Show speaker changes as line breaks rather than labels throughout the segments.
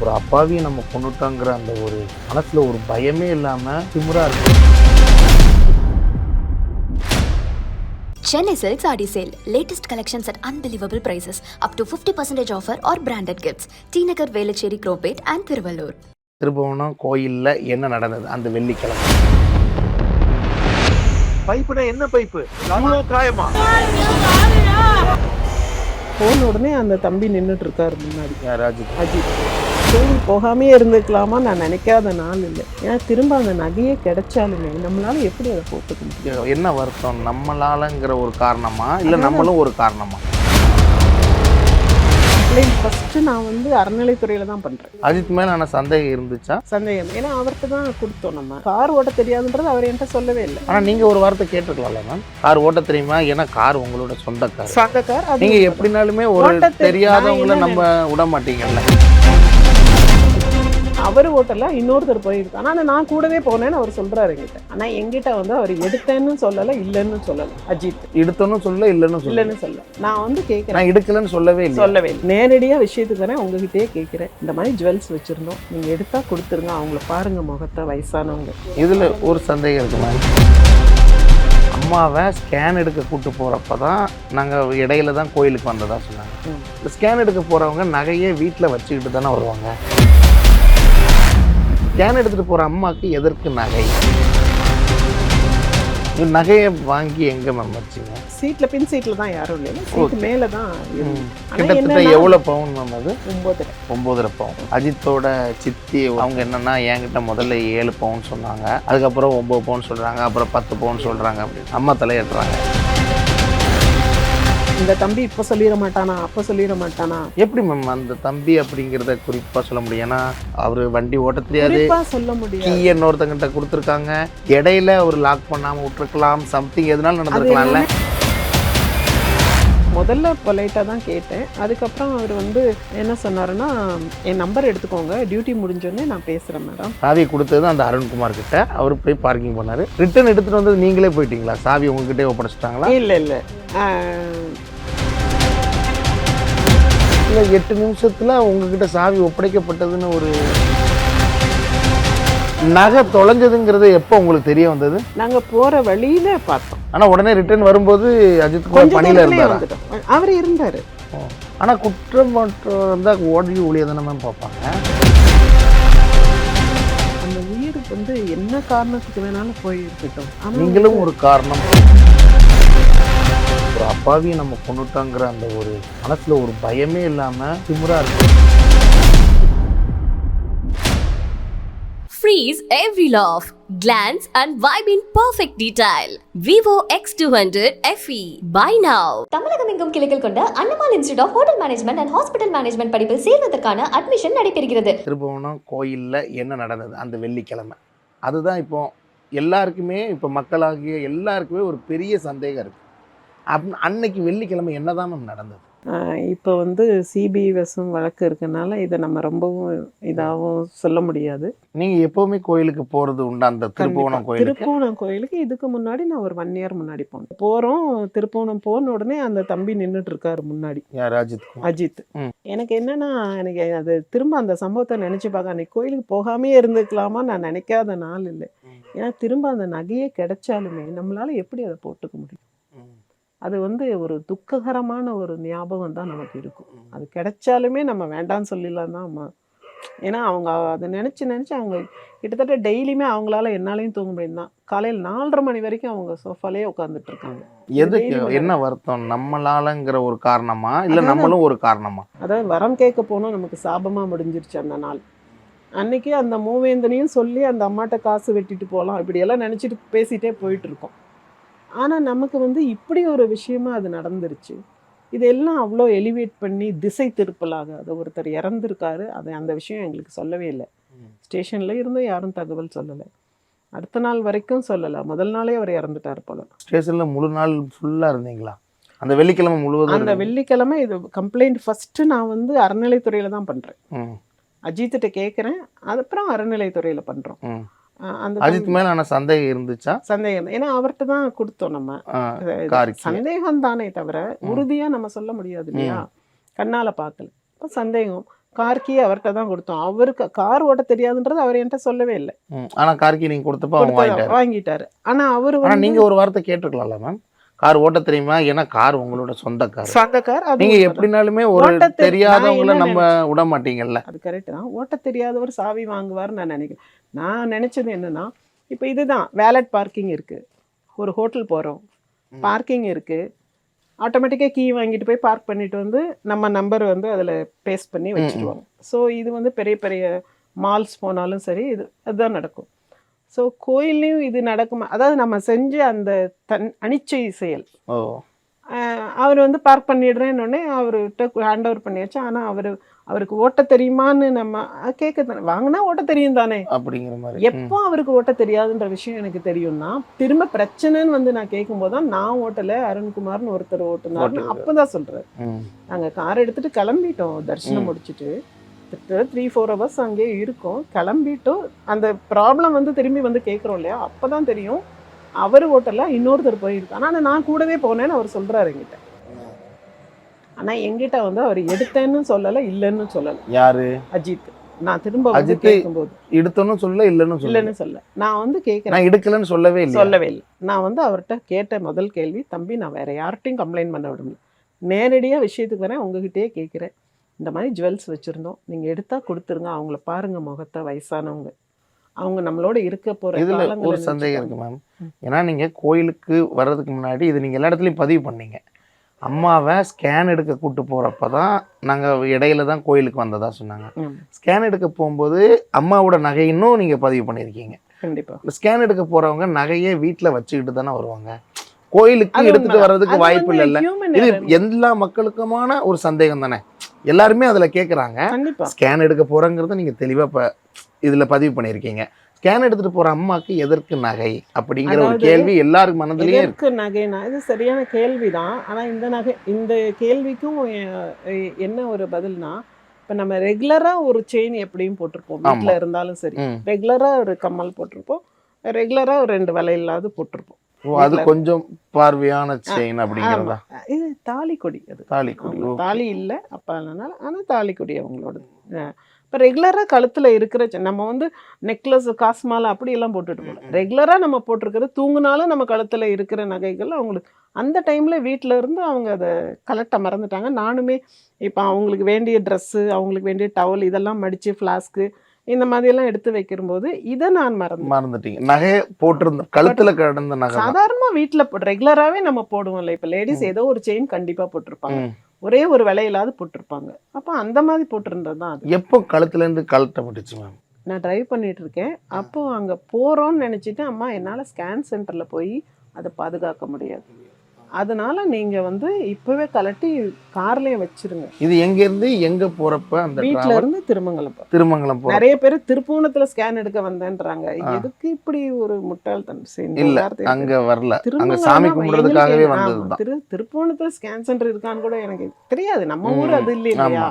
ஒரு அப்பாவியை நம்ம கொண்டுட்டோங்கிற அந்த ஒரு மனசுல ஒரு பயமே இல்லாம திமிரா இருக்கு.
Chennai Silks Adi Sale. Latest collections at unbelievable prices. Up to 50% offer or branded gifts. T Nagar, Velachery, Cropate and Thiruvallur.
Thirubuvanam கோயில்ல என்ன நடந்தது? அந்த வெள்ளிக்கிழமை.
பைப்புனா என்ன பைப்பு? அவ்வளோ காயமா?
போன உடனே அந்த தம்பி நின்றுட்டு இருக்காரு முன்னாடி.
யாராச்சும்
அஜித். கோவில் போகாமே இருந்துக்கலாமா நான் நினைக்காத நாள் இல்லை. ஏன்னா திரும்ப அந்த நகையே கிடைச்சாலுமே நம்மளால எப்படி அதை போட்டுக்க முடியும்?
என்ன வருத்தம்? நம்மளாலங்கிற ஒரு காரணமா? இல்ல நம்மளும் ஒரு காரணமா?
ஃபர்ஸ்ட் நான் வந்து அறநிலைத்துறையில தான் பண்றேன்.
அஜித் மேல ஆன சந்தேகம் இருந்துச்சா?
சந்தேகம். ஏன்னா அவர்கிட்ட தான் கொடுத்தோம் நம்ம. கார் ஓட்ட தெரியாதுன்றது அவர் என்கிட்ட சொல்லவே இல்லை.
ஆனா நீங்க ஒரு வார்த்தை கேட்டிருக்கலாம்ல மேம் கார் ஓட்ட தெரியுமா? ஏன்னா கார் உங்களோட சொந்த கார்
சொந்த கார் அது
நீங்க எப்படினாலுமே ஒரு தெரியாதவங்கள நம்ம விட மாட்டீங்கல்ல.
அவர் ஓட்டல இன்னொருத்தர் போயிருக்கு ஆனா நான் கூடவே போனேன்னு அவர் சொல்றாரு என்கிட்ட. ஆனா என்கிட்ட வந்து அவர் எடுத்தேன்னு சொல்லல இல்லைன்னு சொல்லல. அஜித்.
எடுத்தோன்னு சொல்ல இல்லைன்னு சொல்ல
இல்லைன்னு சொல்ல நான் வந்து கேட்கிறேன்
நான் எடுக்கலன்னு சொல்லவே இல்லை
சொல்லவே இல்லை. நேரடியாக விஷயத்துக்கு வரேன் உங்ககிட்டயே கேட்குறேன் இந்த மாதிரி ஜுவல்ஸ் வச்சுருந்தோம். நீங்கள் எடுத்தா கொடுத்துருங்க. அவங்கள பாருங்க முகத்தை வயசானவங்க.
இதுல ஒரு சந்தேகம் இருக்கு மேம். அம்மாவை ஸ்கேன் எடுக்க கூட்டு போறப்ப தான் நாங்கள் இடையில தான் கோயிலுக்கு வந்ததா சொன்னாங்க. ஸ்கேன் எடுக்க போறவங்க நகையை வீட்டில் வச்சுக்கிட்டு தானே வருவாங்க. ஸ்கேன் எடுத்துட்டு போற அம்மாக்கு எதற்கு நகை? நகையை வாங்கி எங்க மேம் வச்சீங்க?
சீட்டில் பின் சீட்டில் தான் யாரும் இல்லை. சீட்டு மேலே தான்
கிட்டத்தட்ட
என்னன்னா-
எவ்வளோ பவுன் மேம் அது?
ஒம்பது
ஒம்பதரை பவுன். அஜித்தோட சித்தி அவங்க என்னன்னா என்கிட்ட முதல்ல ஏழு பவுன் சொன்னாங்க. அதுக்கப்புறம் ஒம்பது பவுன் சொல்றாங்க. அப்புறம் பத்து பவுன் சொல்றாங்க. அப்படின்னு அம்மா தலையிடுறாங்க.
இந்த தம்பி இப்போ சொல்லிட மாட்டானா அப்போ சொல்லிட மாட்டானா?
எப்படி மேம் அந்த தம்பி அப்படிங்கிறத குறிப்பா சொல்ல முடியும்? ஏன்னா அவரு வண்டி ஓட்ட தெரியாது
குறிப்பாக சொல்ல முடியாது.
கீ இன்னொருத்தங்கிட்ட கொடுத்துருக்காங்க. இடையில அவர் லாக் பண்ணாம விட்டுருக்கலாம் சம்திங் எதுனாலும் நடந்திருக்கலாம்ல.
முதல்ல பொலைட்டாக தான் கேட்டேன். அதுக்கப்புறம் அவர் வந்து என்ன சொன்னாருன்னா என் நம்பர் எடுத்துக்கோங்க. டியூட்டி முடிஞ்சோடனே நான் பேசுகிறேன் மேடம்
சாவி கொடுத்தது அந்த அருண்குமார் கிட்ட. அவர் போய் பார்க்கிங் பண்ணாரு. ரிட்டர்ன் எடுத்துட்டு வந்தது நீங்களே போயிட்டீங்களா? சாவி உங்ககிட்டே ஒப்படைச்சிட்டாங்களா
இல்லை இல்லை.
இல்லை எட்டு நிமிஷத்துல உங்ககிட்ட சாவி ஒப்படைக்கப்பட்டதுன்னு ஒரு நகை தொலைஞ்சதுங்கிறது எப்போ உங்களுக்கு தெரிய வந்தது?
நாங்கள் போகிற வழியில பார்த்தோம்.
ஆனா உடனே ரிட்டர்ன் வரும்போது அஜித் குமார் பணியில இருந்தாரா?
அவர் இருந்தார்.
ஆனா குற்றம் மற்றும் இருந்தா ஓடி தானே மேம் பார்ப்பாங்க.
அந்த உயிர் வந்து என்ன காரணத்துக்கு வேணாலும் போயிருக்கட்டும். ஆனா
நீங்களும் ஒரு காரணம். ஒரு அப்பாவியை நம்ம கொண்டுட்டோங்கிற அந்த ஒரு மனசுல ஒரு பயமே இல்லாம திமிரா இருக்கு.
Freeze every laugh, glance and vibe in perfect detail. Vivo X200 FE. Buy now.
தமிழகம் எங்கும் கிளைகள் கொண்ட Annamal institute of hotel management and hospital management படிப்பில் சேர்வதற்கான அட்மிஷன் நடைபெறுகிறது
திருபுவனம் கோயில்ல என்ன நடந்தது அந்த வெள்ளிக்கிழமை அதுதான் இப்போ எல்லாருக்குமே இப்போ மக்களாகிய எல்லாருக்குமே ஒரு பெரிய சந்தேகம் இருக்கு அப் அன்னைக்கு வெள்ளிக்கிழமை என்னதான் மேம் நடந்தது
இப்போ வந்து சிபிஐ வசம் வழக்கு இருக்கனால இதை நம்ம ரொம்பவும் இதாகவும் சொல்ல முடியாது
நீங்க எப்பவுமே கோயிலுக்கு போறது உண்டு அந்த திருபுவனம்
கண்டிப்பா.
கோயிலுக்கு
திருப்புவனம் கோயிலுக்கு இதுக்கு முன்னாடி நான் ஒரு ஒன் இயர் முன்னாடி போனேன் போறோம் திருப்புவனம் போன உடனே அந்த தம்பி நின்றுட்டு இருக்காரு முன்னாடி
யார் அஜித்
அஜித். எனக்கு என்னன்னா எனக்கு அது திரும்ப அந்த சம்பவத்தை நினைச்சு பார்க்க அன்னைக்கு கோயிலுக்கு போகாமே இருந்துக்கலாமா நான் நினைக்காத நாள் இல்லை. ஏன்னா திரும்ப அந்த நகையே கிடைச்சாலுமே நம்மளால எப்படி அதை போட்டுக்க முடியும். அது வந்து ஒரு துக்ககரமான ஒரு ஞாபகம் தான் நமக்கு இருக்கும். அது கிடைச்சாலுமே நம்ம வேண்டாம்னு சொல்லிடலாம் தான் அம்மா. ஏன்னா அவங்க அதை நினச்சி நினச்சி அவங்க கிட்டத்தட்ட டெய்லியுமே அவங்களால என்னாலையும் தூங்க முடியும். தான் காலையில் நாலரை மணி வரைக்கும் அவங்க சோஃபாலே உட்காந்துட்டு இருக்காங்க. daily
என்ன வருத்தம்? நம்மளாலங்கிற ஒரு காரணமா? இல்ல நம்மளும் ஒரு காரணமா?
அதாவது வரம் கேட்க போனோம் நமக்கு சாபமாக முடிஞ்சிருச்சு அந்த நாள். அன்னைக்கு அந்த மூவேந்தனையும் சொல்லி அந்த அம்மாட்ட காசு வெட்டிட்டு போகலாம் இப்படியெல்லாம் நினச்சிட்டு பேசிகிட்டே போயிட்டு இருக்கோம். ஆனால் நமக்கு வந்து இப்படி ஒரு விஷயமா அது நடந்துருச்சு. இதெல்லாம் அவ்வளோ எலிவேட் பண்ணி திசை திருப்பலாக அது ஒருத்தர் இறந்துருக்காரு. அது அந்த விஷயம் எங்களுக்கு சொல்லவே இல்லை. ஸ்டேஷனில் இருந்தும் யாரும் தகவல் சொல்லலை. அடுத்த நாள் வரைக்கும் சொல்லலை. முதல் நாளே அவர் இறந்துட்டார் போல.
ஸ்டேஷன்ல முழு நாள் ஃபுல்லா இருந்தீங்களா? அந்த வெள்ளிக்கிழமை முழுவதும்
அந்த? வெள்ளிக்கிழமை இது கம்ப்ளைண்ட் ஃபஸ்ட்டு நான் வந்து அறநிலைத்துறையில் தான் பண்ணுறேன் அஜித்திட்ட கேட்குறேன் அதுக்கப்புறம் அறநிலைத்துறையில் பண்ணுறோம்
அஜித் மேல ஆன சந்தேகம் இருந்துச்சா?
சந்தேகம் ஏன்னா அவர்கிட்ட தான் கொடுத்தோம் நம்ம. சந்தேகம் தானே தவிர உறுதியா நம்ம சொல்ல முடியாது இல்லையா? கண்ணால பார்க்கல. சந்தேகம். கார் கீ அவர்கிட்ட தான் கொடுத்தோம். அவருக்கு கார் ஓட்ட தெரியாதுன்றது அவர் என்கிட்ட சொல்லவே இல்லை.
ஆனா கார்கி நீங்க கொடுத்தப்ப வாங்கிட்டாரு.
ஆனா அவர்
நீங்க ஒரு வார்த்தை கேட்டிருக்கலாம்ல மேம் கார் ஓட்ட தெரியுமா? ஏன்னா கார் உங்களோட சொந்த கார்
சொந்த கார்
நீங்க. எப்படினாலுமே ஒரு தெரியாதவங்கள நம்ம விட மாட்டீங்கல்ல.
அது கரெக்ட் தான். ஓட்ட தெரியாதவர் சாவி வாங்குவார்னு நான் நினைக்கிறேன். நான் நினைச்சது என்னன்னா இப்போ இதுதான். வேலட் பார்க்கிங் இருக்கு. ஒரு ஹோட்டல் போறோம். பார்க்கிங் இருக்கு. ஆட்டோமேட்டிக்காக கீ வாங்கிட்டு போய் பார்க் பண்ணிட்டு வந்து நம்ம நம்பர் வந்து அதில் பேஸ்ட் பண்ணி வச்சுருவாங்க. ஸோ இது வந்து பெரிய பெரிய மால்ஸ் போனாலும் சரி இது அதுதான் நடக்கும். ஸோ கோயில்லையும் இது நடக்குமா அதாவது நம்ம செஞ்ச அந்த தன் அனிச்சை செயல்
ஓ
அவர் வந்து பார்க் பண்ணிடுறேன்னொடனே அவர்கிட்ட ஹேண்ட் ஓவர் பண்ணியாச்சு ஆனால் அவர் அவருக்கு ஓட்ட தெரியுமான்னு நம்ம கேட்க தானே வாங்கினா ஓட்ட தெரியும் தானே
அப்படிங்கிற மாதிரி.
எப்போ அவருக்கு ஓட்ட தெரியாதுன்ற விஷயம் எனக்கு தெரியும்னா திரும்ப பிரச்சனைன்னு வந்து நான் கேட்கும்போது தான் நான் ஓட்டல அருண்குமார்னு ஒருத்தர் ஓட்டுனார்னு
ஓட்டுனாரு.
அப்பதான் சொல்றாரு. நாங்கள் கார் எடுத்துட்டு கிளம்பிட்டோம் தரிசனம்
ம்.
முடிச்சுட்டு த்ரீ ஃபோர் ஹவர்ஸ் அங்கேயே இருக்கோம். கிளம்பிட்டோம் அந்த ப்ராப்ளம் வந்து திரும்பி வந்து கேட்குறோம் இல்லையா? அப்பதான் தெரியும். அவர் ஓட்டல இன்னொருத்தர் போயிருக்காரு. ஆனால் நான் கூடவே போனேன்னு அவர் சொல்றாரு என்கிட்ட. ஆனா என்கிட்ட வந்து அவர் எடுத்தேன்னு சொல்லலை இல்லைன்னு சொல்லலை.
யாரு?
அஜித். நான் திரும்ப
அஜித்
கேட்கும்போது
எடுத்தோன்னு சொல்ல இல்லைன்னு
இல்லைன்னு சொல்ல நான் வந்து கேட்குறேன்
எடுக்கலன்னு சொல்லவே இல்லை
சொல்லவே இல்லை. நான் வந்து அவர்கிட்ட கேட்ட முதல் கேள்வி தம்பி நான் வேற யார்கிட்டையும் கம்ப்ளைண்ட் பண்ண விடல. நேரடியாக விஷயத்துக்கு வரேன் உங்ககிட்டயே கேட்குறேன் இந்த மாதிரி ஜுவல்ஸ் வச்சுருந்தோம். நீங்கள் எடுத்தா கொடுத்துருங்க. அவங்கள பாருங்க முகத்தை வயசானவங்க. அவங்க நம்மளோட இருக்க போற
இதுல ஒரு சந்தேகம்
நினைச்சு
இருக்கு மேம். ஏன்னா நீங்க கோயிலுக்கு வர்றதுக்கு முன்னாடி இது நீங்க எல்லா இடத்துலயும் பதிவு பண்ணீங்க. அம்மாவை ஸ்கேன் எடுக்க கூட்டு போறப்ப தான் நாங்க இடையில தான் கோயிலுக்கு வந்ததா சொன்னாங்க. ஸ்கேன் எடுக்க போகும்போது அம்மாவோட நகை இன்னும் நீங்க பதிவு பண்ணியிருக்கீங்க.
கண்டிப்பா.
ஸ்கேன் எடுக்க போறவங்க நகையை வீட்ல வச்சுக்கிட்டு தானே வருவாங்க. கோயிலுக்கு எடுத்துட்டு. வர்றதுக்கு வாய்ப்பு இல்லைல்ல இது. எல்லா மக்களுக்குமான ஒரு சந்தேகம் தானே எல்லாருமே அதுல
கண்டிப்பா.
ஸ்கேன் எடுக்க போறங்கிறத நீங்க தெளிவா இப்ப இதுல பதிவு பண்ணியிருக்கீங்க. ஸ்கேன் எடுத்துட்டு போற அம்மாக்கு எதற்கு நகை அப்படிங்கிற ஒரு கேள்வி எல்லாருக்கு மனதிலயே இருக்கு.
நகைனா இது சரியான கேள்விதான். ஆனா இந்த நகை இந்த கேள்விக்கும் என்ன ஒரு பதில்னா இப்ப நம்ம ரெகுலரா ஒரு செயின் எப்படியும் போட்டிருப்போம்.
ஆமா.
இருந்தாலும் சரி.
ம்.
ரெகுலரா ஒரு கம்மல் போட்டிருப்போம். ரெகுலரா ஒரு ரெண்டு வலை இல்லாத போட்டிருப்போம்.
அது கொஞ்சம் பார்வையான செயின் அப்படிங்கிறதா.
இது தாலி கொடி அது.
தாலி கொடி
ஆமா,
ஓ.
தாலி இல்ல அப்ப அதனால ஆனா தாலி கொடி அவங்களோட இப்போ ரெகுலரா கழுத்துல இருக்கிற நம்ம வந்து நெக்லஸ் காசு மாலை அப்படி எல்லாம் போட்டுட்டு போகல ரெகுலரா நம்ம போட்டிருக்கிறது தூங்குனாலும் நம்ம கழுத்துல இருக்கிற நகைகள் அவங்களுக்கு அந்த டைம்ல வீட்ல இருந்து அவங்க அதை கலட்ட மறந்துட்டாங்க. நானுமே இப்போ அவங்களுக்கு வேண்டிய ட்ரெஸ்ஸு அவங்களுக்கு வேண்டிய டவல் இதெல்லாம் மடிச்சு ஃப்ளாஸ்க்கு இந்த மாதிரி எல்லாம் எடுத்து வைக்கும்போது இதை நான் மறந்து
மறந்துட்டீங்க. நகை போட்டிருந்த கழுத்துல கிடந்த நகை.
சாதாரணமா வீட்ல ரெகுலராகவே நம்ம போடுவோம்ல. இப்போ லேடிஸ் ஏதோ ஒரு செயின் கண்டிப்பா போட்டிருப்பாங்க. ஒரே ஒரு விலையிலாவது போட்டிருப்பாங்க. அப்போ அந்த மாதிரி போட்டிருந்தது தான் அது.
எப்போ கழுத்துல இருந்து கழட்டப்பட்டுச்சு மேம்
நான் டிரைவ் பண்ணிட்டு இருக்கேன். அப்போ அங்க போறோம்னு நினைச்சிட்டு அம்மா என்னால ஸ்கேன் சென்டர்ல போய் அதை பாதுகாக்க முடியாது. அதனால நீங்க வந்து இப்பவே கலட்டி கார்லயே வச்சிருங்க.
இது எங்க இருந்து எங்க போறப்ப அந்த travel
இருந்து திருமங்கலம்
திருமங்கலம் போற
நிறைய பேர் திருப்பூணத்துல ஸ்கேன் எடுக்க வந்தேன்றாங்க. எதுக்கு இப்படி ஒரு இந்த
இல்ல அங்க வரல. அங்க சாமி
தான்
கும்பிடுறதுக்காகவே வந்ததுதான்.
திரு திருப்பூணத்துல ஸ்கேன் சென்டர் இருக்கான்னு கூட எனக்கு தெரியாது. நம்ம ஊர் அது இல்லை இல்லையா.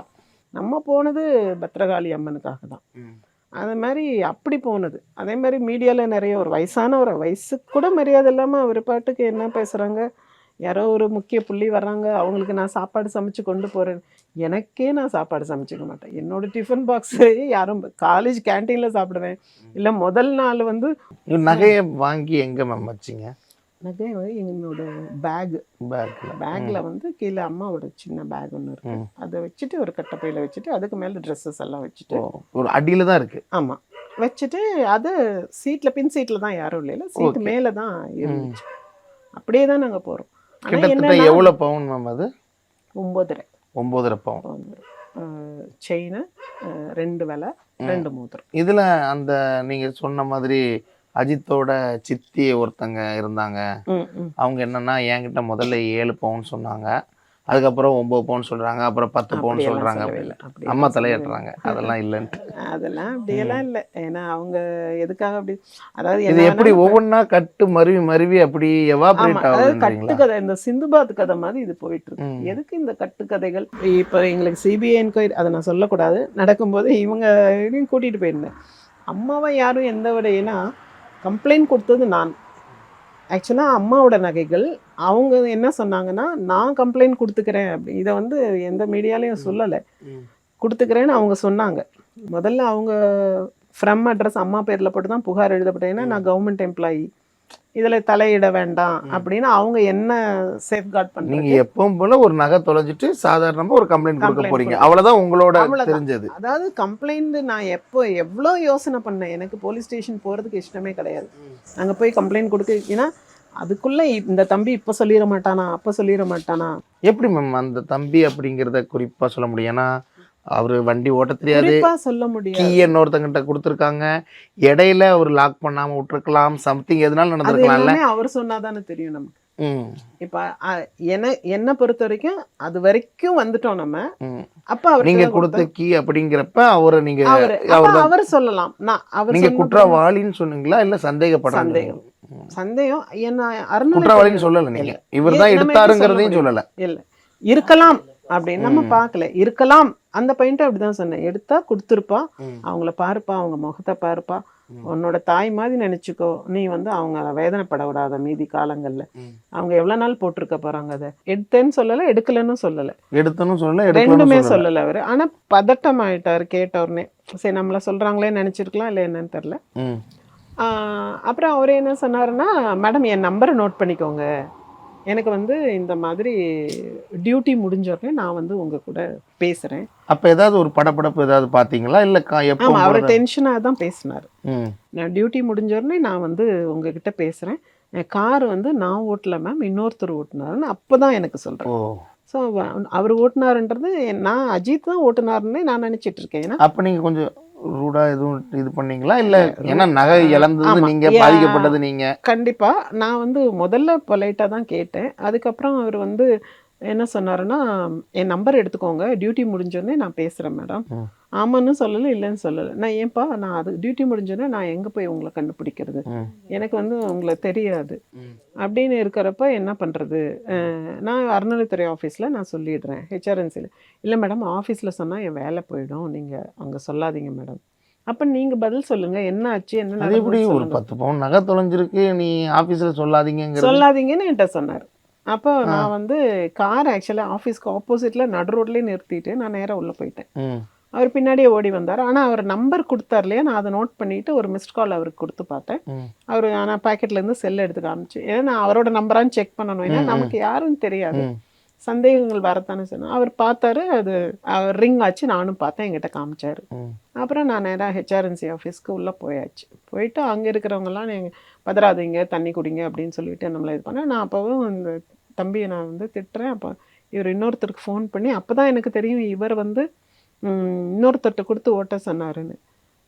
நம்ம போனது பத்ரகாளி அம்மனுக்காக தான்
ம்.
அது மாதிரி அப்படி போனது. அதே மாதிரி மீடியாவில் நிறைய ஒரு வயசான ஒரு வயசுக்கு கூட மரியாதை இல்லாமல் அவர் பாட்டுக்கு என்ன பேசுகிறாங்க யாரோ ஒரு முக்கிய புள்ளி வர்றாங்க அவங்களுக்கு நான் சாப்பாடு சமைச்சு கொண்டு போகிறேன் எனக்கே நான் சாப்பாடு சமைச்சிக்க மாட்டேன். என்னோட டிஃபன் பாக்ஸு யாரும் காலேஜ் கேன்டீனில் சாப்பிடுவேன். இல்லை முதல் நாள் வந்து
நகையை வாங்கி எங்க மேம் வச்சீங்க?
நகை வந்து என்னோட பேக்
பேக்ல
பேக்ல வந்து கீழே அம்மாவோட சின்ன பேக் ஒன்று இருக்கு.
ம்.
அதை வச்சுட்டு ஒரு கட்டப்பையில வச்சுட்டு அதுக்கு மேலே ட்ரெஸ்ஸஸ் எல்லாம் வச்சுட்டு
ஒரு அடியில தான் இருக்கு.
ஆமா. வச்சுட்டு அது சீட்ல பின் சீட்ல தான் யாரும் இல்லைல்ல. Seat
Okay.
மேல தான் இருந்துச்சு. அப்படியே தான் நாங்க போறோம். ஆனா
கிட்டத்தட்ட எவ்வளவு பவுன் மேம் அது?
ஒன்பதரை
ஒன்பதரை பவுன்
செயின் ரெண்டு விலை. ரெண்டு மோதிரம்
இதுல அந்த நீங்க சொன்ன மாதிரி அஜித்தோட சித்தி ஒருத்தங்க இருந்தாங்க. அவங்க என்னன்னா என்கிட்ட முதல்ல ஏழு பவுன் சொன்னாங்க. அதுக்கப்புறம் ஒன்பது பவுன் சொல்றாங்க அப்புறம் பத்து பவுன்.
அப்படியெல்லாம்
அம்மா தலையிடுறாங்க அதெல்லாம் இல்லைன்ட்டு.
இல்லை. அதெல்லாம் அப்படியெல்லாம் இல்லை. ஏன்னா அவங்க எதுக்காக அப்படி அதாவது
இது எப்படி ஒவ்வொன்னா கட்டு மருவி மருவி அப்படி எவாபரேட் ஆகுதுன்றீங்களா?
கட்டுக்கதை இந்த சிந்துபாத் கதை மாதிரி இது போயிட்டு இருக்கு. எதுக்கு இந்த கட்டுக்கதைகள்? இப்போ எங்களுக்கு சிபிஐ என்கொயரி அதை நான் சொல்லக்கூடாது. நடக்கும்போது இவங்க கூட்டிட்டு போயிருந்தேன். அம்மாவை யாரும் எந்த விட ஏன்னா கம்ப்ளைண்ட் கொடுத்தது நான். ஆக்சுவலாக அம்மாவோட நகைகள் அவங்க என்ன சொன்னாங்கன்னா நான் கம்ப்ளைண்ட் கொடுத்துக்கிறேன். அப்படி. இதை வந்து எந்த மீடியாலையும் சொல்லலை. கொடுத்துக்கிறேன்னு அவங்க சொன்னாங்க. முதல்ல அவங்க ஃப்ரம் அட்ரஸ் அம்மா பேரில் போட்டு தான் புகார் எழுதப்பட்டேன். ஏன்னா நான் கவர்மெண்ட் எம்ப்ளாயி இதில் தலையிட வேண்டாம் அப்படின்னு அவங்க என்ன சேஃப்கார்ட்
நீங்க
பண்ணீங்க
எப்பவும் போல ஒரு நகை தொலைஞ்சிட்டு சாதாரணமா ஒரு கம்ப்ளைண்ட் கொடுக்க போறீங்க.
கொடுக்க.
அவ்வளவுதான் உங்களோட. தெரிஞ்சது.
அதாவது கம்ப்ளைண்ட் நான் எப்போ எவ்வளோ யோசனை பண்ணேன்? எனக்கு போலீஸ் ஸ்டேஷன் போகிறதுக்கு இஷ்டமே கிடையாது. அங்கே போய் கம்ப்ளைண்ட் கொடுக்க ஏன்னா அதுக்குள்ளே இந்த தம்பி இப்போ சொல்லிட மாட்டானா அப்போ சொல்லிட மாட்டானா?
எப்படி மேம் அந்த தம்பி அப்படிங்கிறத குறிப்பா சொல்ல முடியும்? ஏன்னா அவரு வண்டி ஓட்ட தெரியாது
சொல்ல முடியாது.
கீ இன்னொருத்தங்கிட்ட கொடுத்துருக்காங்க. இடையில அவர் லாக் பண்ணாம விட்டுருக்கலாம். சம்திங் எதனால
அது
நடந்திருக்கலாம்ல.
எல்லாமே அவர் சொன்னாதானே தெரியும் நமக்கு. இப்போ என்ன என்னை பொறுத்த வரைக்கும் அது வரைக்கும் வந்துட்டோம் நம்ம. அப்போ அவர்
நீங்க கொடுத்த கீ அப்படிங்கிறப்ப அவரை நீங்க
அவர். சொல்லலாம். நான் அவர்
நீங்க குற்றவாளின்னு சொன்னீங்களா? இல்ல சந்தேகப்படுறாங்க
சந்தேகம். சந்தேகம். என்ன அருண்
குற்றவாளின்னு சொல்லல நீங்க. இவர் தான் எடுத்தாருங்கிறதையும்
சொல்ல
சொல்லல.
இல்ல. இருக்கலாம். அப்படின்னு நம்ம. பார்க்கல. இருக்கலாம். அந்த பாயிண்ட் அப்படிதான் சொன்னேன். எடுத்தா கொடுத்துருப்பா. அவங்கள பாருப்பா. அவங்க முகத்தை பாருப்பா. உன்னோட தாய் மாதிரி நினைச்சுக்கோ. நீ வந்து அவங்க வேதனைப்பட விடாத மீதி காலங்கள்ல. அவங்க எவ்வளவு நாள் போட்டிருக்க போறாங்க அதை? எடுத்தேன்னு சொல்லல எடுக்கலன்னு சொல்லல.
எடுத்தனும் சொல்லல
ரெண்டுமே
சொல்லல.
அவரு. ஆனா பதட்டம் ஆயிட்டாரு கேட்ட உடனே. சரி நம்மள சொல்றாங்களே நினைச்சிருக்கலாம் இல்ல என்னன்னு தெரியல. அப்புறம் அவர் என்ன சொன்னாருன்னா மேடம் என் நம்பரை நோட் பண்ணிக்கோங்க. எனக்கு வந்து இந்த மாதிரி டியூட்டி முடிஞ்ச உடனே நான் வந்து உங்க கூட பேசுறேன்.
அப்ப ஏதாவது ஒரு படபடப்பு ஏதாவது பாத்தீங்களா? இல்ல கா-
ஆமா
எப்பவும்
அவர்? டென்ஷனாக தான் பேசினார். நான் டியூட்டி முடிஞ்ச உடனே நான் வந்து உங்ககிட்ட பேசுறேன். கார் வந்து நான் ஓட்டல மேம் இன்னொருத்தர் ஓட்டுனாருன்னு அப்பதான் எனக்கு சொல்றேன். ஸோ அவர் ஓட்டுனாருன்றது நான் அஜித் தான் ஓட்டுனாருன்னு நான் நினைச்சிட்டு இருக்கேன். ஏன்னா
அப்ப நீங்க கொஞ்சம் ரூடா எதுவும் இது பண்ணீங்களா? இல்ல ஏன்னா நகை இழந்தது. நீங்க பாதிக்கப்பட்டது நீங்க.
கண்டிப்பா. நான் வந்து முதல்ல பொலைட்டாக தான் கேட்டேன். அதுக்கப்புறம் அவர் வந்து என்ன சொன்னாருன்னா என் நம்பர் எடுத்துக்கோங்க. டியூட்டி முடிஞ்சோடனே நான் பேசுகிறேன் மேடம். ஆமான்னு சொல்லலை இல்லைன்னு சொல்லலை. நான் ஏன்பா நான் அது டியூட்டி முடிஞ்சோடனே நான் எங்கே போய் உங்களை கண்டுபிடிக்கிறது. எனக்கு வந்து உங்களை தெரியாது. அப்படின்னு இருக்கிறப்ப என்ன பண்ணுறது நான் அறநிலைத்துறை ஆஃபீஸில் நான் சொல்லிடுறேன் ஹெச்ஆர்என்சியில் இல்லை மேடம் ஆஃபீஸில் சொன்னால் என் வேலை போயிடும். நீங்கள் அங்கே சொல்லாதீங்க மேடம் அப்போ நீங்கள் பதில் சொல்லுங்கள் என்ன ஆச்சு? என்ன
எப்படி ஒரு. பத்து பவுன் நகை தொலைஞ்சிருக்கு. நீ ஆபீஸ்ல சொல்லாதீங்கிறது
சொல்லாதீங்கன்னு என்கிட்ட சொன்னார். அப்போ நான் வந்து கார் ஆக்சுவலாக ஆஃபீஸ்க்கு ஆப்போசிட்டில் நடு ரோட்லேயே நிறுத்திட்டு நான் நேராக உள்ளே போயிட்டேன். அவர் பின்னாடியே ஓடி வந்தார். ஆனால் அவர் நம்பர் கொடுத்தார் இல்லையா நான் அதை நோட் பண்ணிவிட்டு ஒரு மிஸ்ட் கால் அவருக்கு கொடுத்து பார்த்தேன். அவர் ஆனால் பாக்கெட்லேருந்து செல் எடுத்து காமிச்சு. ஏன்னா நான் அவரோட நம்பரான்னு செக் பண்ணணும். ஏன்னா. நமக்கு யாரும் தெரியாது. சந்தேகங்கள் வரத்தானே சொன்னேன் அவர் பார்த்தாரு அது அவர் ரிங் ஆச்சு. நானும் பார்த்தேன் என்கிட்ட காமிச்சாரு. அப்புறம் நான் நேராக ஹெச்ஆர்என்சி ஆஃபீஸ்க்கு உள்ளே போயாச்சு. போயிட்டு அங்கே இருக்கிறவங்கலாம் நீங்கள் பதறாதீங்க தண்ணி குடிங்க அப்படின்னு சொல்லிட்டு நம்மளை இது பண்ணேன். நான் அப்போவும் இந்த தம்பியை நான் வந்து திட்டுறேன். அப்போ இவர் இன்னொருத்தருக்கு ஃபோன் பண்ணி அப்போ தான் எனக்கு தெரியும் இவர் வந்து இன்னொருத்தர்கிட்ட கொடுத்து ஓட்ட சொன்னாருன்னு.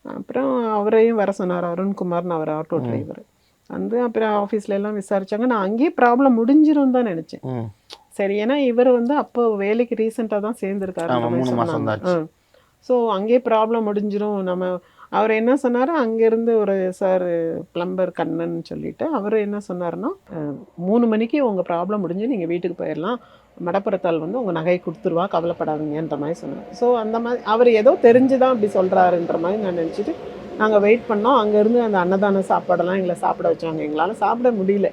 அப்புறம் அவரையும் வர சொன்னார் அருண்குமார்னு அவர் ஆட்டோ டிரைவர் வந்து அப்புறம் ஆஃபீஸ்ல எல்லாம் விசாரிச்சாங்க. நான் அங்கேயே ப்ராப்ளம் முடிஞ்சிரும் தான் நினச்சேன். சரி ஏன்னா இவர் வந்து அப்போ வேலைக்கு ரீசெண்டாக தான் சேர்ந்துருக்காரு. ஸோ அங்கேயே ப்ராப்ளம் முடிஞ்சிரும். நம்ம அவர் என்ன சொன்னார்? அங்கேருந்து ஒரு சார் பிளம்பர் கண்ணன் சொல்லிட்டு அவர் என்ன சொன்னார்னா மூணு மணிக்கு உங்கள் ப்ராப்ளம் முடிஞ்சு நீங்கள் வீட்டுக்கு போயிடலாம் மடப்புறத்தால் வந்து உங்கள் நகையை கொடுத்துருவா கவலைப்படாதீங்கன்ற மாதிரி சொன்னார். ஸோ அந்த மாதிரி அவர் ஏதோ தெரிஞ்சு தான் அப்படி சொல்கிறாருன்ற மாதிரி நான் நினச்சிட்டு நாங்கள் வெயிட் பண்ணோம். அங்கேருந்து அந்த அன்னதான சாப்பாடெல்லாம் எங்களை சாப்பிட வச்சாங்க. எங்களால் சாப்பிட முடியல.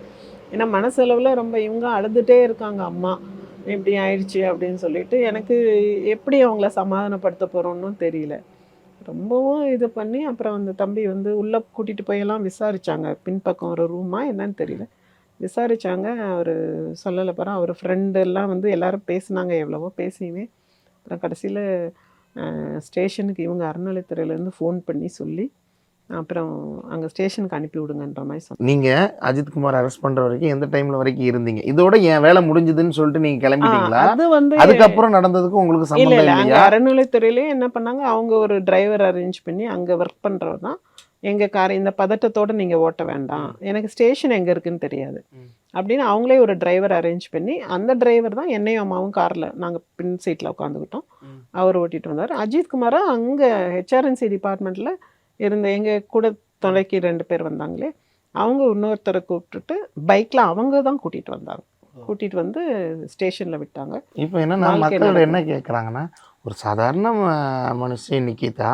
ஏன்னா மனசளவில் ரொம்ப இவங்க அழுதுகிட்டே இருக்காங்க. அம்மா இப்படி ஆயிடுச்சு அப்படின்னு சொல்லிட்டு எனக்கு எப்படி அவங்கள சமாதானப்படுத்த போகிறோன்னு தெரியல. ரொம்பவும் இது பண்ணி அப்புறம் அந்த தம்பி வந்து உள்ளே கூட்டிகிட்டு போயெல்லாம் விசாரித்தாங்க பின்பக்கம் ஒரு ரூமா என்னன்னு தெரியல. விசாரித்தாங்க அவர் சொல்லலை பாரு அவர் ஃப்ரெண்டு எல்லாம் வந்து எல்லாரும் பேசுனாங்க எவ்வளவோ பேசியுமே. அப்புறம் கடைசியில் ஸ்டேஷனுக்கு இவங்க அறநிலைத்துறையிலேருந்து ஃபோன் பண்ணி சொல்லி அப்புறம் அங்கே ஸ்டேஷனுக்கு அனுப்பி விடுங்கன்ற மாதிரி சொன்னாங்க.
நீங்க அஜித் குமார் அரெஸ்ட் பண்ற வரைக்கும் எந்த டைம்ல வரைக்கும் இருந்தீங்க? இதோட என் வேலை முடிஞ்சதுன்னு சொல்லிட்டு நீங்க கிளம்பிட்டீங்களா?
அது வந்து
அதுக்கப்புறம் நடந்ததுக்கு உங்களுக்கு
இல்ல
சம்பந்தம்
இல்ல அங்க அறநிலைத்துறையிலே என்ன பண்ணாங்க? அவங்க ஒரு டிரைவர் அரேஞ்ச் பண்ணி அங்க ஒர்க் பண்றவர் தான். எங்க கார் இந்த பதட்டத்தோட நீங்க ஓட்ட வேண்டாம். எனக்கு ஸ்டேஷன் எங்க இருக்குன்னு தெரியாது. அப்படின்னு அவங்களே ஒரு டிரைவர் அரேஞ்ச் பண்ணி அந்த டிரைவர் தான் என்னையும் அம்மாவும் கார்ல நாங்க பின் சீட்ல உட்காந்துக்கிட்டோம். அவர் ஓட்டிட்டு வந்தார். அஜித் குமாரா அங்க ஹெச்ஆர்என்சி டிபார்ட்மெண்ட்ல இருந்த எங்க கூட துணைக்கு ரெண்டு பேர் வந்தாங்களே அவங்க இன்னொருத்தரை கூப்பிட்டுட்டு பைக்ல அவங்க தான் கூட்டிட்டு வந்தாங்க. கூட்டிட்டு வந்து ஸ்டேஷன்ல விட்டாங்க.
இப்போ என்னன்னா
வாழ்க்கை
மக்கள். என்ன கேட்குறாங்கன்னா ஒரு சாதாரண மனுஷன் நிக்கிதா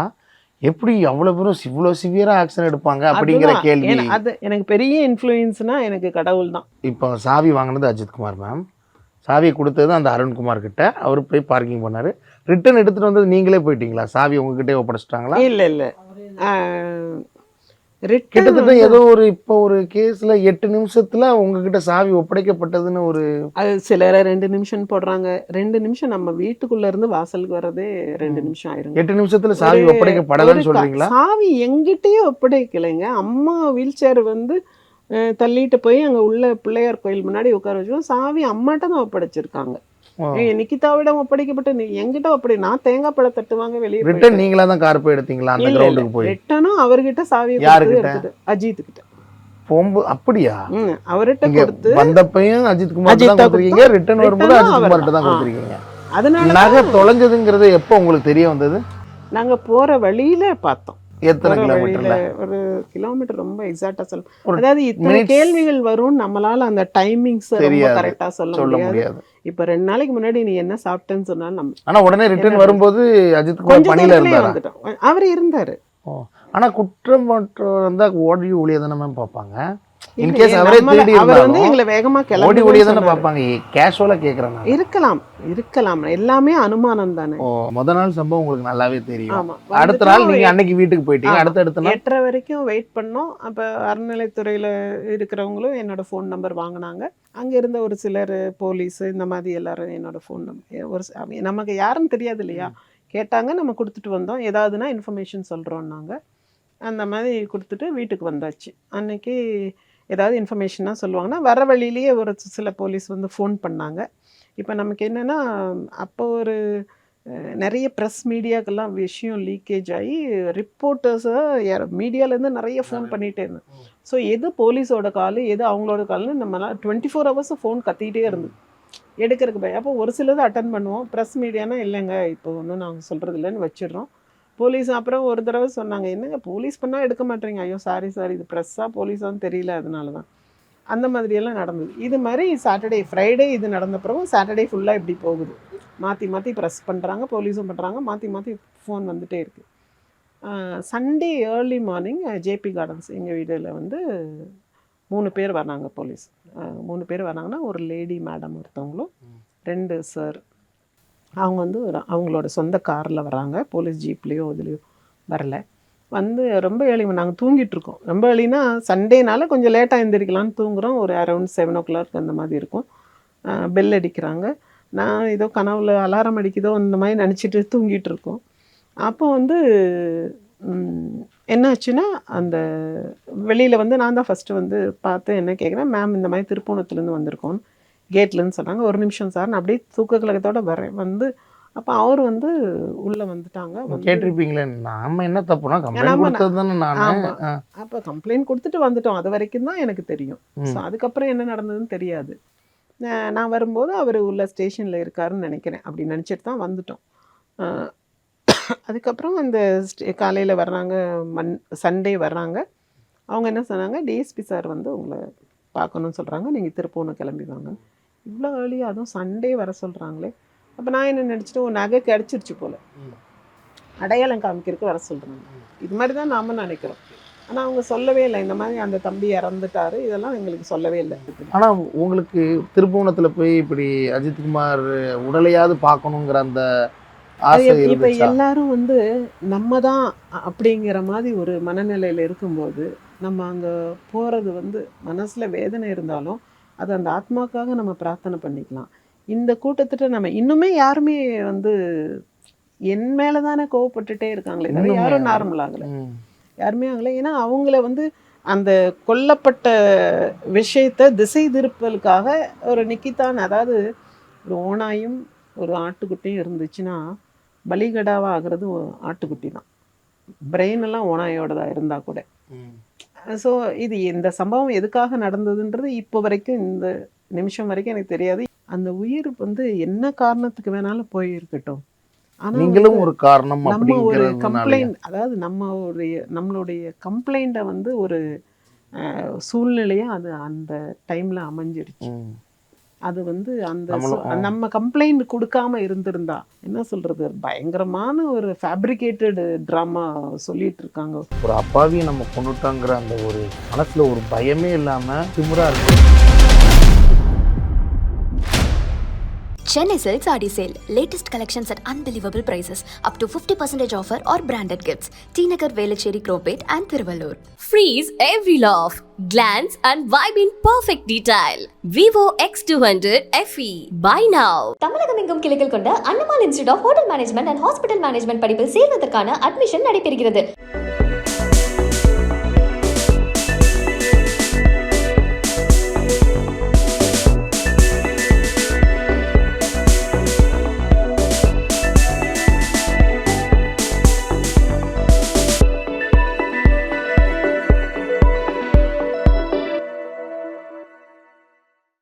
எப்படி அவ்வளவு பேரும் இவ்வளோ சிவியரா ஆக்ஷன் எடுப்பாங்க அப்படிங்கிற. கேள்வி.
அது எனக்கு பெரிய இன்ஃப்ளூயன்ஸ்னா எனக்கு கடவுள் தான்
இப்போ சாவி வாங்கினது அஜித் குமார் மேம் சாவியை கொடுத்தது அந்த அருண்குமார் கிட்ட. அவர் போய் பார்க்கிங் பண்ணாரு. ரிட்டர்ன் எடுத்துட்டு வந்தது நீங்களே போயிட்டீங்களா? சாவி உங்ககிட்டே ஒப்படைச்சிட்டாங்களா?
இல்ல இல்ல.
கிட்டத்தட்ட ஏதோ ஒரு இப்போ ஒரு கேஸ்ல எட்டு நிமிஷத்துல உங்ககிட்ட சாவி ஒப்படைக்கப்பட்டதுன்னு ஒரு
அது சிலரை ரெண்டு நிமிஷம் போடுறாங்க. ரெண்டு நிமிஷம் நம்ம வீட்டுக்குள்ள இருந்து வாசலுக்கு வர்றதே ரெண்டு. நிமிஷம் ஆயிருங்க.
எட்டு நிமிஷத்துல சாவி ஒப்படைக்கப்படலன்னு சொல்றீங்களா?
சாவி எங்கிட்டயே ஒப்படைக்கலைங்க. அம்மா வீல் சேர் வந்து தள்ளிட்டு போய் அங்க உள்ள பிள்ளையார் கோயில் முன்னாடி உட்கார வச்சுக்கோ சாவி அம்மாட்ட தான் ஒப்படைச்சிருக்காங்க. நிக்கிதாவிடம் ஒப்படைக்கப்பட்ட நீ எங்கிட்ட ஒப்படை. நான் தேங்காய் பழ தட்டு வாங்க வெளியே
ரிட்டர்ன் நீங்களா தான் கார் போய் எடுத்தீங்களா? அந்த கிரவுண்டுக்கு போய்.
ரிட்டனும் அவர்கிட்ட? கொடுத்து எடுத்துட்டு அஜித் கிட்ட
போம்பு அப்படியா?
அவர்கிட்ட கொடுத்து
வந்தப்பையும் அஜித் குமார் தான் கொடுத்துருக்கீங்க. ரிட்டர்ன் வரும்போது அஜித் குமார்கிட்ட தான்
தான்.
கொடுத்துருக்கீங்க.
அதனால
நகை தொலைஞ்சதுங்கிறது எப்போ உங்களுக்கு தெரிய வந்தது?
நாங்க போற வழியில பார்த்தோம்.
எத்தனை கிலோமீட்டர்ல
ஒரு கிலோமீட்டர் ரொம்ப எக்ஸாக்டா சொல்ல அதாவது இத்தனை கேள்விகள் வரும் நம்மளால அந்த டைமிங்ஸ் ரொம்ப. கரெக்டா சொல்ல முடியாது. இப்ப ரெண்டு நாளைக்கு முன்னாடி நீ என்ன சாப்பிட்டேன்னு சொன்னா நம்ம
ஆனா உடனே ரிட்டர்ன் வரும்போது அஜித் குமார் பணியில இருந்தாரா?
அவர் இருந்தாரு.
ஆனா குற்றம் மற்றும் இருந்தா ஓடி ஒளிய தானே மேம் பார்ப்பாங்க. இன்கேஸ் அவரே திருடி
அவர் வந்து எங்களை வேகமா
ஓடி
கிளம்பி
ஒளிய தானே பார்ப்பாங்க. கேஷுவலா கேக்குறேன் நான்.
இருக்கலாம் இருக்கலாம். எல்லாமே அனுமானம் தானே.
ஓ முத நாள் சம்பவம் உங்களுக்கு நல்லாவே தெரியும். அடுத்த நாள்
வந்துட்டு
நீங்க அன்னைக்கு வீட்டுக்கு போயிட்டீங்க. அடுத்த அடுத்த நாள்?
எட்டரை வரைக்கும் வெயிட் பண்ணோம். அப்போ அறநிலைத்துறையில் இருக்கிறவங்களும் என்னோட ஃபோன் நம்பர் வாங்கினாங்க. அங்கே இருந்த ஒரு சிலர் போலீஸ் இந்த மாதிரி எல்லாரும் என்னோட ஃபோன் நம்பர் ஒரு நமக்கு யாருன்னு தெரியாது இல்லையா? கேட்டாங்க நம்ம கொடுத்துட்டு வந்தோம். ஏதாவதுனா இன்ஃபர்மேஷன் சொல்கிறோன்னாங்க அந்த மாதிரி கொடுத்துட்டு வீட்டுக்கு வந்தாச்சு. அன்னைக்கு ஏதாவது இன்ஃபர்மேஷனாக சொல்லுவாங்கன்னா வர வழியிலேயே ஒரு சில போலீஸ் வந்து ஃபோன் பண்ணாங்க. இப்போ நமக்கு என்னென்னா அப்போ ஒரு நிறைய ப்ரெஸ் மீடியாக்கெல்லாம் விஷயம் லீக்கேஜ் ஆகி ரிப்போர்ட்டர்ஸை மீடியாலேருந்து நிறைய ஃபோன் பண்ணிகிட்டே இருந்தேன் ஸோ எது போலீஸோட கால் எது அவங்களோட கால்னு நம்மளால் டுவெண்ட்டி ஃபோர் ஹவர்ஸும் ஃபோன் கத்திக்கிட்டே இருந்தது எடுக்கிறதுக்கு பயம். அப்போ ஒரு சிலது அட்டன் பண்ணுவோம். ப்ரெஸ் மீடியானா இல்லைங்க. இப்போ ஒன்றும் நாங்கள் சொல்கிறது இல்லைன்னு வச்சிடுறோம். போலீஸ் அப்புறம் ஒரு தடவை சொன்னாங்க என்னங்க போலீஸ் பண்ணால் எடுக்க மாட்டேறீங்க ஐயோ சாரி சார் இது ப்ரெஸ்ஸாக போலீஸான்னு தெரியல அதனால தான் அந்த மாதிரியெல்லாம் நடந்தது. இது மாதிரி சாட்டர்டே ஃப்ரைடே இது நடந்த பிறகு சாட்டர்டே ஃபுல்லாக இப்படி போகுது. மாற்றி மாற்றி ப்ரெஸ் பண்ணுறாங்க போலீஸும் பண்ணுறாங்க மாற்றி மாற்றி ஃபோன் வந்துட்டே இருக்குது Sunday early morning JP gardens எங்கள் வீட்டில் வந்து மூணு பேர் வராங்க போலீஸ். மூணு பேர் வராங்கன்னா ஒரு லேடி மேடம் ஒருத்தவங்களும் ரெண்டு சார் அவங்க வந்து ஒரு அவங்களோட சொந்த காரில் வராங்க போலீஸ் ஜீப்லேயோ இதுலேயோ வரல. வந்து ரொம்ப ஏழி நாங்கள் தூங்கிட்டு இருக்கோம். ரொம்ப ஏழினா சண்டேனால கொஞ்சம் லேட்டாக எழுந்திரிக்கலாம்னு தூங்குறோம். ஒரு அரௌண்ட் செவன் ஓ கிளாக் அந்த மாதிரி இருக்கும். பெல் அடிக்கிறாங்க. நான் ஏதோ கனவுல அலாரம் அடிக்குதோ அந்த மாதிரி நினச்சிட்டு தூங்கிட்டு இருக்கோம். அப்போ வந்து என்னாச்சுன்னா அந்த வெளியில் வந்து நான் தான் ஃபஸ்ட்டு வந்து பார்த்து என்ன கேட்குறேன் மேம் இந்த மாதிரி திருப்பூணத்துலேருந்து வந்திருக்கோம் கேட்லேருந்து சொன்னாங்க. ஒரு நிமிஷம் சார் நான் அப்படியே தூக்க கலக்கத்தோட வரேன் வந்து அப்போ அவர் வந்து உள்ளே வந்துட்டாங்க. வந்து
கேட்டிருப்பீங்களே நாம என்ன தப்புனா கம்ப்ளைண்ட்.
அப்போ கம்ப்ளைண்ட் கொடுத்துட்டு வந்துட்டோம். அது வரைக்கும் தான் எனக்கு தெரியும். ஸோ அதுக்கப்புறம் என்ன நடந்ததுன்னு தெரியாது. நான் வரும்போது அவர் உள்ள ஸ்டேஷனில் இருக்காருன்னு நினைக்கிறேன். அப்படி நினச்சிட்டு தான் வந்துட்டோம். அதுக்கப்புறம் அந்த காலையில் வர்றாங்க மண் சண்டே வர்றாங்க. அவங்க என்ன சொன்னாங்க டிஎஸ்பி சார் வந்து உங்களை பார்க்கணும்னு சொல்கிறாங்க நீங்கள் திருப்பூணம் கிளம்பி வாங்க. இவ்வளோ ஏர்லியாக அதுவும் சண்டே வர சொல்கிறாங்களே அப்போ நான் என்ன நினச்சிட்டு ஒரு நகை கிடச்சிருச்சு போல். அடையாளம் காமிக்கிறதுக்கு வர சொல்கிறாங்க இது மாதிரி தான் நாம நினைக்கிறோம். ஆனால் அவங்க சொல்லவே இல்லை. இந்த மாதிரி அந்த தம்பி இறந்துட்டாரு. இதெல்லாம் எங்களுக்கு சொல்லவே இல்லை.
ஆனா உங்களுக்கு திருப்புவனத்துல போய் இப்படி அஜித் குமார் உடலையாவது பார்க்கணுங்கிற அந்த
இப்ப எல்லாரும் வந்து நம்ம தான் அப்படிங்கிற மாதிரி ஒரு மனநிலையில இருக்கும்போது நம்ம அங்க போறது வந்து மனசுல வேதனை இருந்தாலும் அது அந்த ஆத்மாக்காக நம்ம பிரார்த்தனை பண்ணிக்கலாம் இந்த கூட்டத்திட்ட நம்ம இன்னுமே யாருமே வந்து என் மேல தானே கோவப்பட்டுட்டே இருக்காங்களே தவிர யாரும். நார்மல் ஆகல. யாருமே ஆகல ஏன்னா அவங்கள வந்து அந்த கொல்லப்பட்ட விஷயத்தை திசை திருப்பலுக்காக ஒரு நிக்கித்தான் அதாவது ஒரு ஓனாயும் ஒரு ஆட்டுக்குட்டியும் இருந்துச்சுன்னா பலிகடாவா ஆகிறது ஆட்டுக்குட்டி தான் பிரெயின் எல்லாம் ஓனாயோடதா இருந்தா கூட. ஸோ இது இந்த சம்பவம் எதுக்காக நடந்ததுன்றது இப்போ வரைக்கும் இந்த நிமிஷம் வரைக்கும் எனக்கு தெரியாது. அந்த உயிர் வந்து என்ன காரணத்துக்கு வேணாலும் போயிருக்கட்டும். ஆனா
நீங்களும் ஒரு காரணம்
நம்ம ஒரு கம்ப்ளைண்ட் அதாவது நம்ம ஒரு நம்மளுடைய கம்ப்ளைண்ட்டை வந்து ஒரு அஹ், சூழ்நிலையா அது அந்த டைம்ல அமைஞ்சிருச்சு. அது வந்து அந்த. நம்ம கம்ப்ளைண்ட் கொடுக்காம இருந்திருந்தா என்ன சொல்றது? பயங்கரமான ஒரு ஃபேப்ரிகேட்டட் ட்ராமா சொல்லிட்டு இருக்காங்க
ஒரு அப்பாவியை நம்ம கொண்டுட்டோங்கிற அந்த ஒரு மனசுல ஒரு பயமே இல்லாம திமிரா இருக்கு.
Chennai Silks Adi Sale. Latest collections at unbelievable prices. Up to 50% offer or branded gifts. T Nagar, Velachery, Cropate and Thiruvallur.
Freeze every laugh, glance and vibe in perfect detail. Vivo X200 FE. Buy now.
தமிழகம் எங்கும் கிளைகள் கொண்ட Annamal institute of hotel management and hospital management படிப்பில் சேர்வதற்கான admission நடைபெறுகிறது